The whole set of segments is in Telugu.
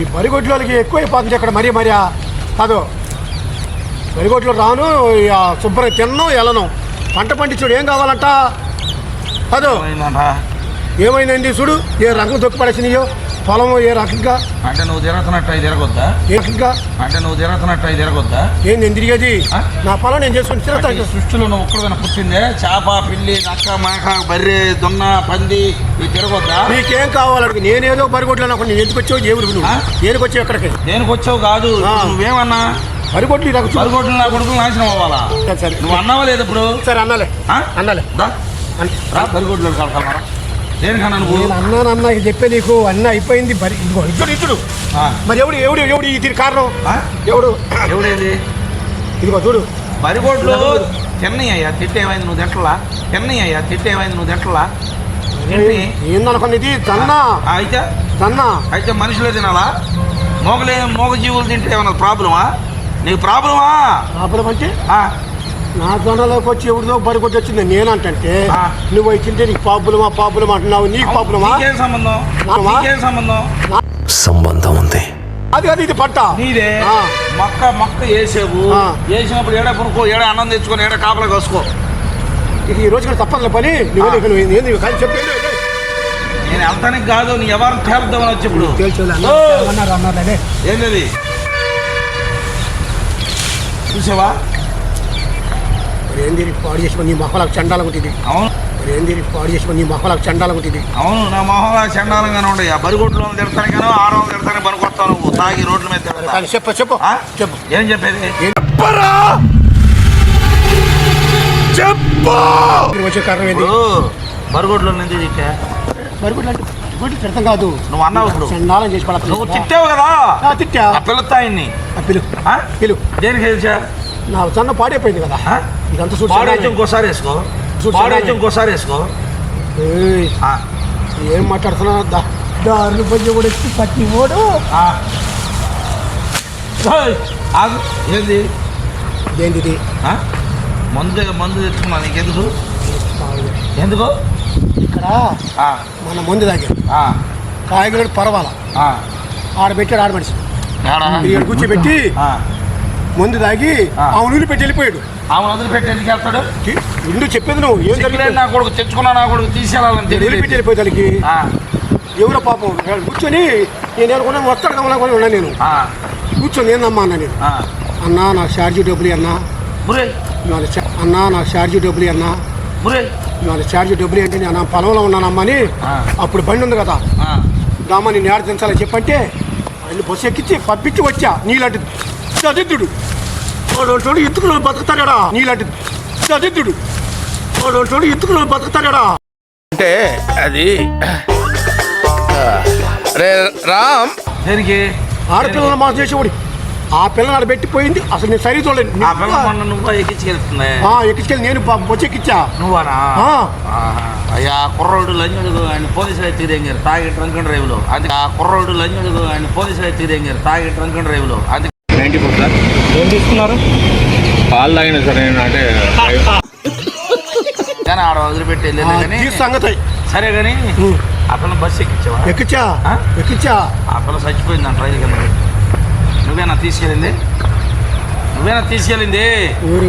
ఈ బరిగొడ్లోకి ఎక్కువైపోతుంది ఇక్కడ మరీ మరీ. కాదు. బరిగొడ్లు రాను ఇక శుభ్రం తిన్ను ఎలను. పంట పండించుడు ఏం కావాలంట? కాదు? ఏమైందండి చూడు ఏ రకం తొక్కి పడేసినాయో పొలం ఏ రకంగా అంటే నువ్వు తిరుగుతున్నట్టు అయి తిరగొద్దా? ఏ రకంగా? అంటే నువ్వు తిరుగుతున్నట్టు అయి తిరగొద్దా? ఏం నేను తిరిగేది? నా పొలం నేను చేసుకుని తిరుగుతాను సృష్టిలో నువ్వు ఒక్కడైనా పుట్టిందే? చేప పిల్లి నక్క మేక బర్రె దున్న పంది ఇవి తిరగొద్దా? నీకేం కావాలంటే నేనేదో బరిగొడ్లు అనుకుని నేను ఎందుకు వచ్చావు? ఊరికి నువ్వు? దేనికి వచ్చావు ఎక్కడికి? దేనికి వచ్చావు కాదు. నువ్వేమన్నా? బరిగొడ్లు నాకు. పరుగొడ్లు నా కొడుకులు నాశనం అవ్వాలా? సరే, నువ్వు అన్నావా లేదు ఇప్పుడు? సరే అన్నాలే? అన్నాలే. రా పరుగొడ్లు నువ్వు నేను అన్నాను అన్న ఇది చెప్పే నీకు అన్న అయిపోయింది. బరి ఇదిగో ఇద్దరు ఇద్దరు ఆ. మరి ఎవడు ఎవడు ఎవడు ఈ దీని కారణం? ఎవడు? ఎవడేది? ఇదిగో చూడు. బరిగొడ్లు తిన్నయ్యా తిట్టేమైంది నువ్వు తింటలా తిన్నయ్యా తిట్టేమైంది నువ్వు ఏంటి? ఏందనుకున్నది? దన్నా ఆ, అయితే? దన్నా అయితే మనుషులే తినాలా? మోగలే మోగ జీవులు తింటే ఏమన్నా ప్రాబ్లమా? నీకు ప్రాబ్లమా? ప్రాబ్లం అంటే ఆ, నా దొండలోకి వచ్చి ఎవరిదో బరికొట్టి వచ్చింది. నేనంటే. నువ్వు తింటే నీకు ప్రాబ్లమా ప్రాబ్లం అంటున్నావు. నీకు నీకేం సంబంధం? సంబంధం? సంబంధం ఉంది. అది అది ఇది పంట. నీదే. మొక్క మొక్క వేసేవు. వేసినప్పుడు ఏడా కొనుక్కో ఏడా అన్నం తెచ్చుకొని ఏడా కాపలా కోసుకో. ఇక ఈ రోజు కూడా తప్పదులే పని. నువ్వు ఏంది కానీ చెప్పి నేను వెళ్తానికి కాదు నీ ఎవరు తేలుద్దామని వచ్చి ఇప్పుడు. ఏంటది చూసావా? మరి ఏంది పాడు చేసి నీ మొహలకు చండాలకుంటుంది అవును. మరి ఏంది పాడు చేసి నీ మొహలకు చండాలకుంటుంది అవును నా మొహంలో చండాలంగానే ఉండే ఆ బరిగొడ్లో తిడతాను కానీ ఆరో తిడతాను పనికొస్తాను నువ్వు. తాగి రోడ్ల మీద తిడతా. కానీ చెప్పు చెప్పు? చెప్పు. ఏం చెప్పేది? మీరు వచ్చే కారణం ఇప్పుడు బరిగొడ్లో నుంచి తిట్టా? కూడా అంటే తిడతాం కాదు. నువ్వు అన్నావు ఇప్పుడు. చండాలం చేసి నువ్వు తిట్టావు కదా? తిట్టా. ఆ, పిలు? పిలు. దేనికి తెలిసా? నా సన్న పాడైపోయింది కదా? ఇదంతా చండాలం. ఇంకోసారి వేసుకో. పాడైతే. ఇంకోసారి వేసుకో. ఏం మాట్లాడుతున్నా దారులు కూడా ఎత్తి పట్టి ఓడు ఏంది? ఆ? మందు మందు తెచ్చుకున్నా నీకెందుకు? ఎందుకు? ఇక్కడ ఆ, మన ముందు దాకా ఆ, కాయగలడు పర్వాలా. ఆడ పెట్టాడు ఆడ మనిషి? ఇక్కడ కూర్చోబెట్టి. ముందు. ఆ. ఉల్లి పెట్టి వెళ్ళిపోయాడు. ఆమె వదిలిపెట్టి ఎందుకు వెళ్తాడు? ఇందు చెప్పేది నువ్వు ఏం జరిగింది నా కొడుకు తెచ్చుకున్నా నా కొడుకు తీసేయాలని వదిలిపెట్టి తెలియదు వెళ్ళిపోయి దానికి. ఆ, ఎవరో పాపం కూర్చొని నేను అనుకున్నాను వస్తాడు కమలాకొని ఉన్నా నేను. కూర్చొని ఏందమ్మా అన్న నేను. అన్నా నాకు ఛార్జీ డబ్బులు అన్నా. అన్నా నాకు ఛార్జీ డబ్బులు అన్నా. నాకు ఛార్జీ డబ్బులు ఏంటి నేను పొలంలో ఉన్నానమ్మా అని. అప్పుడు బండి ఉంది కదా. రామా నేను ఏడ దించాలని చెప్పంటే ఆయన బస్సు ఎక్కించి పంపించి వచ్చా నీలాంటి చదిద్దుడు వాడు ఇతుకులు బతుకుతాడా నీలాంటి చదిద్దుడు వాడు ఇతుకులు బతుకుతాడా అంటే అది రే రామ్. దేనికి? ఆడపిల్లలు మాకు చేసేవాడు. ఆ పిల్లని ఆడ పెట్టిపోయింది అసలు నేను సరి చూడలేదు. ఆ పిల్ల మొన్న నువ్వు? ఎక్కించుకెళ్తుంది? ఆ, ఎక్కించుకెళ్ళి నేను ప- బస్సు ఎక్కించా నువ్వానా? ఆ. ఆహా. అయ్యా కుర్రోడు లంజుడు ఆయన పోలీసులు అయితే తిరిగారు తాగి ట్రంక్ అండ్ డ్రైవ్లో. అందుకే ఆ కుర్రోడు లంజుడు ఆయన పోలీసులు అయితే తిరిగారు తాగి ట్రంక్ అండ్ డ్రైవ్లో. అందుకే నైంటీ ఫోర్ సార్. ఏం తీసుకున్నారు? పాలు తాగిన సార్ నేను అంటే కానీ ఆడ వదిలిపెట్టి వెళ్ళలేదు కానీ ఈ సంగతి. సరే కానీ పిల్ల బస్సు ఎక్కించావా ఎక్కించా? ఎక్కించా పిల్ల చచ్చిపోయింది అంట రైలు కింద. నువ్వేనా తీసుకెళ్ళింది? నువ్వేనా తీసుకెళ్ళింది? ఊరి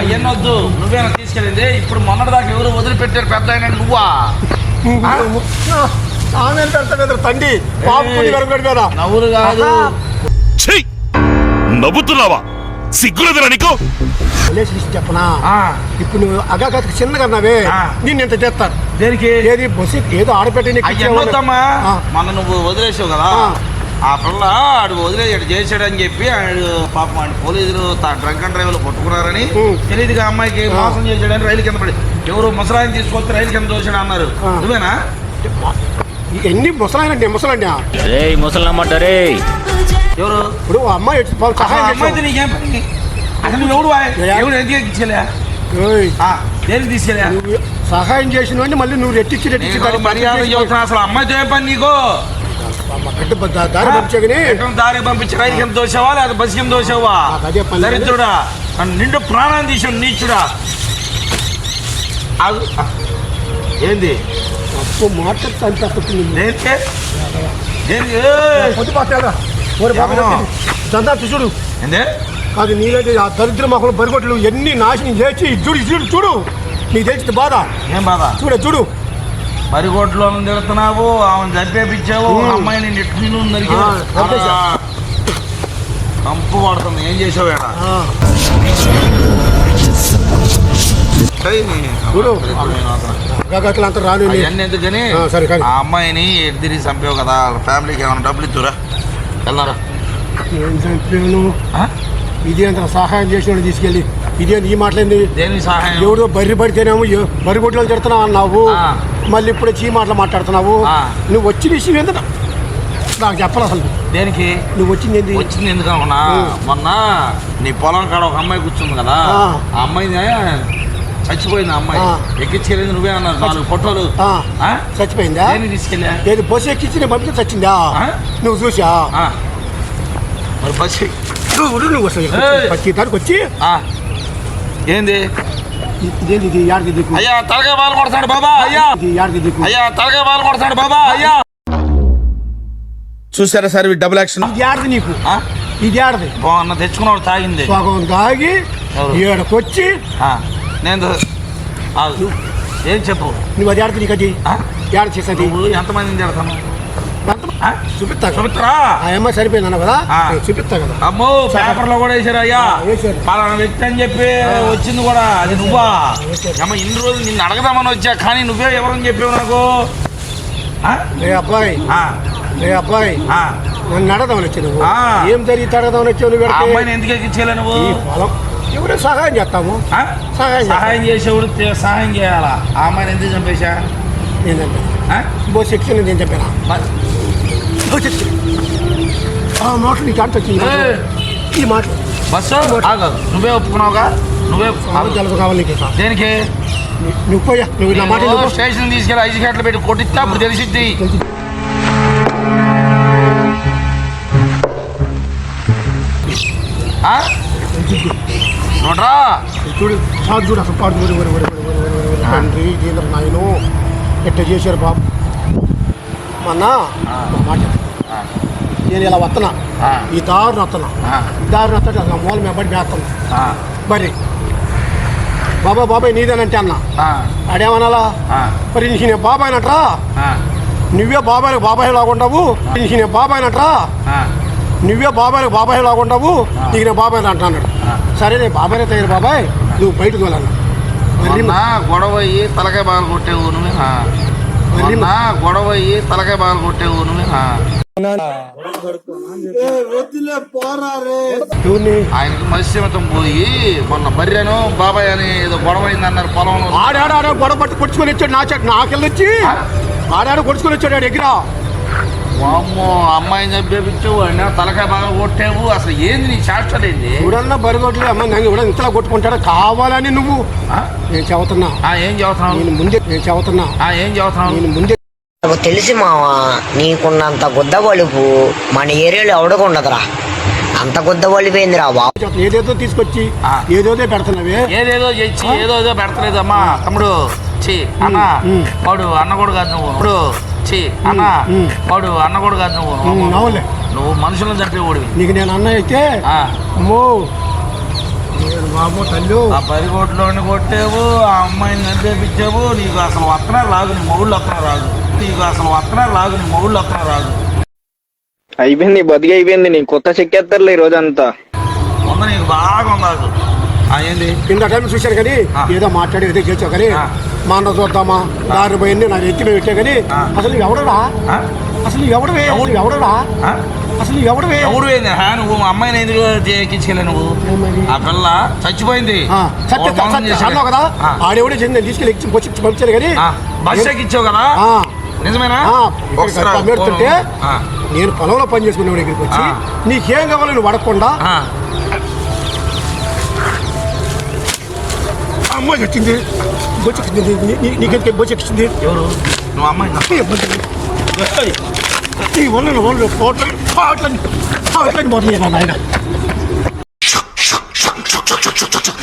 అయ్యన్నొద్దు. నువ్వేనా తీసుకెళ్ళింది? ఇప్పుడు మొన్నటిదాకా ఎవరు వదిలిపెట్టారు పెద్ద ఆయన? నువ్వా? ఆమె పెడతాడు తండ్రి పాప పుణ్య కనుగడు కదా నవ్వులు కాదు. ఛీ! నవ్వుతున్నావా? సిగ్గులేదురా నీకు? చెప్పనా ఆ, ఇప్పుడు నువ్వు అగాగతకి చిన్నగా అన్నావే. నేను ఇంత చేస్తాను దేనికి? ఏది బస్సు ఏదో ఆడపెట్టి. మొన్న నువ్వు వదిలేసావు కదా. ఆ. పిల్ల ఆడు వదిలేసాడు చేశాడని చెప్పి ఆడు పాపం ఆయన పోలీసులు డ్రంక్ అండ్ డ్రైవర్లు పట్టుకున్నారని. తెలియదుగా అమ్మాయికి. మోసం చేశాడని రైలు కింద పడి ఎవరు ముసలాయిని తీసుకొస్తే రైలు కింద దోశాడు అన్నారు. నువ్వేనా? ఎన్ని ముసలాయనండి ముసలండి? రే ముసలమ్మట రే ఎవరు? ఇప్పుడు ఆ అమ్మాయి వచ్చి సహాయం అమ్మాయితో చేసావు. నీకేం పని? అసలు నువ్వు ఎవడు వాయ్? ఏయ్. ఎవడు ఎందుకు తీసుకెళ్ళా ఏయ్, దేనికి తీసుకెళ్ళా? నువ్వు సహాయం చేసిన వాడిని మళ్ళీ నువ్వు రెట్టించి రెట్టించి దాన్ని మర్యాద చెబుతున్నా అసలు అమ్మాయితో ఏం పని నీకు? మా బిడ్డ బ- దారి పంపించగానే ఎక్కడ దారి పంపించి రైలు కింద దోసావా లేదా బస్సు కింద దోసావా నాకు అదే పని లేదు. దరిద్రుడా నన్ను నిండు ప్రాణాన్ని తీసాడు నీచుడా. ఆగు. ఏంది? అప్పు మాట్లాడి చంపేస్తుంది దేనికే దేనికి! పొద్దు పాతాడా ఓరి బాబు? చందా చూడు ఏందే అది నీలాంటి ఆ దరిద్ర మొక్కలు బరిగొట్లు ఎన్ని నాశనం చేసి చూడు చూడు చూడు నీకు తెలిసింది బాధ ఏం బాధ చూడు చూడు మరిగొట్లో తిడుతున్నావు ఆమెను చంపేపించావు. అమ్మాయిని నెట్టు నిన్ను ఆ, నరికి చంపేశా. కంపు పడుతుంది ఏం చేసావు నీ. చూడు. దరిద్రమైన అతను. గగట్లు అంతా రాను నీ. అవన్నీ ఎందుకని ఆ, సరే కానీ ఆ అమ్మాయిని ఎదిరి చంపావు కదా వాళ్ళ ఫ్యామిలీకి ఏమైనా డబ్బులు ఇచ్చురా ఏం చంపాను ఇది అంత సహాయం చేసిన తీసుకెళ్ళి ఇది ఈ మాటలేంది దేనికి సహాయం ఎవడో బర్రి పడితేనేమో బర్రి కొట్లు తిడుతున్నావు అన్నావు. మళ్ళీ ఇప్పుడు చీ మాటలు మాట్లాడుతున్నావు. నువ్వు వచ్చిన విషయం ఏంటో నాకు చెప్పాలి అసలు దేనికి నువ్వు వచ్చింది ఏంది వచ్చింది ఎందుకు అనుకున్నా ఉమ్. మొన్న నీ పొలం కాడ ఒక అమ్మాయి కూర్చుంది కదా ఆ. ఆ అమ్మాయిని చచ్చిపోయింది అమ్మాయి. ఎక్కించుకెళ్ళింది నువ్వే అన్నారు నాలుగు ఫోటోలు? చచ్చిపోయిందా దేనికి తీసుకెళ్ళా ఏది బస్సు ఎక్కించి నేను పంపితే చచ్చిందా ఆ? నువ్వు చూసా ఆ. మరి బస్సు నువ్వు. పచ్చి తారీఖు వచ్చి ఆ. ఏంది ఇదేంది ఇది యాడికి దిక్కు అయ్యా తలకాయ బాలు కొడతాడు బాబా అయ్యా ఇది యాడికి దిక్కు అయ్యా తలకాయ బాలు కొడతాడు బాబా అయ్యా చూసారా సార్ డబుల్ యాక్షన్ ఇది ఆడది నీకు ఆ? ఇది ఆడది తెచ్చుకున్నాడు తాగింది తాగి? ఏడకొచ్చి ఆ. నేను. ఏం చెప్పు? నువ్వు అది ఆడది నీకు అది ఆ? ఏడ చేసేది. ఎంతమందిని తిడతాను? చూపిస్తా కదా. ఆ అమ్మాయి సరిపోయింది అన్న కదా? చూపిస్తా కదా. అమ్మో పేపర్లో కూడా వేసారు అయ్యా. పలానా వ్యక్తి అని చెప్పి వచ్చింది కూడా. అది నువ్వా? అమ్మ ఇన్ని రోజులు నిన్ను అడగదామని వచ్చా కానీ నువ్వే ఎవరని చెప్పావు నాకు? రే అబ్బాయి. రే అబ్బాయి. నన్ను అడగదామని నువ్వు. ఏం జరిగి అడగదామని వచ్చావు నువ్వు? అమ్మాయిని ఎందుకు ఎక్కించలే నువ్వు? ఎవరు సహాయం చేస్తాము? సహాయం. సహాయం చేసేవాడు తే- సహాయం చేయాలా? ఆ అమ్మాయిని ఎందుకు చంపేశా? ఏంటంటే? బో సెక్షన్ నేను చెప్పాను ఆ మాటలు వచ్చింది ఏయ్. ఈ మాటలు. బస్సు నువ్వే ఒప్పుకున్నావుగా? నువ్వే తెలుసు కావాలి నీకు ఇక. దేనికి? నువ్వు పోయా. నువ్వు నా మాట స్టేషన్ తీసుకెళ్ళి ఐదు గంటలు పెట్టి కొట్టిస్తే అప్పుడు తెలిసిద్ది. ఆ? నోట్రా చూడు చాలు చూడు అసలు పాడు చూడు ఒరే, ఒరే, ఒరే, తండ్రి జీంద్ర నాయను ఎట్ట చేశారు బాబు మొన్న ఒక మాట. నేను ఇలా వస్తున్నా. ఈ దారుని వస్తున్నా ఆ. దారుని వస్తుంటే అసలు మూల మీద పడి వేస్తాను ఆ. మరి బాబాయ్ బాబాయ్ నీదేనంటే అన్న ఆ. మరి నేను బాబాయ్ నట్రా. నువ్వే బాబాయ్ బాబాయ్ లాగుంటావు నేను బాబాయ్ నట్రా. నువ్వే బాబాయ్ బాబాయ్ లాగుంటావు నీకు నేను బాబాయ్ అంటున్నాడు. సరే నేను బాబాయ్ తయారు బాబాయ్. నువ్వు బయటకు వెళ్ళాను గొడవ అయ్యి తలకాయ బాగా కొట్టేవు నువ్వే గొడవ అయ్యి తలకాయ బాగా కొట్టేవు నువ్వే ఆయనకి మత్స్యమతం పోయి మొన్న బర్రెను బాబాయ్ అని ఏదో గొడవ అయింది అన్నారు పొలంలో. ఆడాడ ఆడ గొడవ పట్టి కొట్టుకొని వచ్చాడు నా చెట్టు నాకెళ్ళొచ్చి ఆడాడ కొట్టుకొని వచ్చాడు దగ్గర. వామ్మో అమ్మాయిని చంపేపించావు ఆయన తలకాయ బాగా కొట్టావు. అసలు ఏంది నీ శాస్త్రం ఏంది చూడన్నా బరిగొట్లు అమ్మ నన్ను కూడా ఇంతలా కొట్టుకుంటాడా? కావాలని నువ్వు. ఆ? నేను చెబుతున్నా ఆ, ఏం చదువుతున్నావు? నేను ముందే నేను చెబుతున్నా ఆ, ఏం చదువుతున్నావు? నేను ముందే నాకు తెలిసి మావా నీకున్నంత గుద్ద బలుపు మన ఏరియాలో ఎవడకుండదురా అంత గుద్ద బలిపోయిందిరా బాబు. చెబుతున్నా. ఏదేదో తీసుకొచ్చి ఆ. ఏదేదో పెడుతున్నావే? ఏదేదో చేసి ఏదో ఏదో పెడతలేదమ్మా. తమ్ముడు చి అన్న. వాడు అన్న కూడా కాదు నువ్వు. ఇప్పుడు చి అన్న. వాడు అన్న కూడా కాదు నువ్వు. నువ్వు మనుషులను చంపే ఓడివి నీకు నేను అన్న అయితే అమ్మో. బాబు తల్లు. ఆ పరిగొట్టులోని కొట్టేవు ఆ అమ్మాయిని చంపేపించావు నీకు అసలు వత్తనే రాదు నీ మొగుళ్ళు వత్తనే రాదు. నీకు అసలు వత్తనే రాదు నీ మొగుళ్ళు వత్తనే రాదు. అయిపోయింది బతికి అయిపోయింది నీ కొత్త చెక్కేస్తారులే ఈ రోజంతా. నీకు బాగా ఏంది? కింద టైం చూశాను కానీ. ఏదో మాట్లాడి ఏదో చేసావు కానీ. మా అన్న చూద్దామా దారి పోయింది నాకు ఎత్తి మీద పెట్టా కానీ. అసలు ఎవడరా? అసలు ఎవడవే? ఎవడు? ఎవడరా? అసలు నువ్వు ఎవడవే? ఎవరు ఏంది హా, నువ్వు మా అమ్మాయిని ఎందుకు ఎక్కించుకెళ్ళా నువ్వు? ఆ పిల్ల చచ్చిపోయింది. అన్నావు కదా? ఆడెవడే చెంది నేను తీసుకెళ్ళి ఎక్కి వచ్చి పంపించాను కానీ ఆ, బస్ ఎక్కించావు కదా? నిజమేనా? పెడుతుంటే నేను పొలంలో పని చేసుకునే దగ్గరికి వచ్చి. నీకేం కావాలో నువ్వు అడగకుండా. అమ్మాయి వచ్చింది. బొచ్చెక్కింది నీకెందుకు బొచ్చెక్కింది ఎవరు? నువ్వు అమ్మాయి ఈ వల్ల వాళ్ళు పోట్లని పోట్లని పోట్లని పోతుంది నాయన?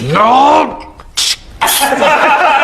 No!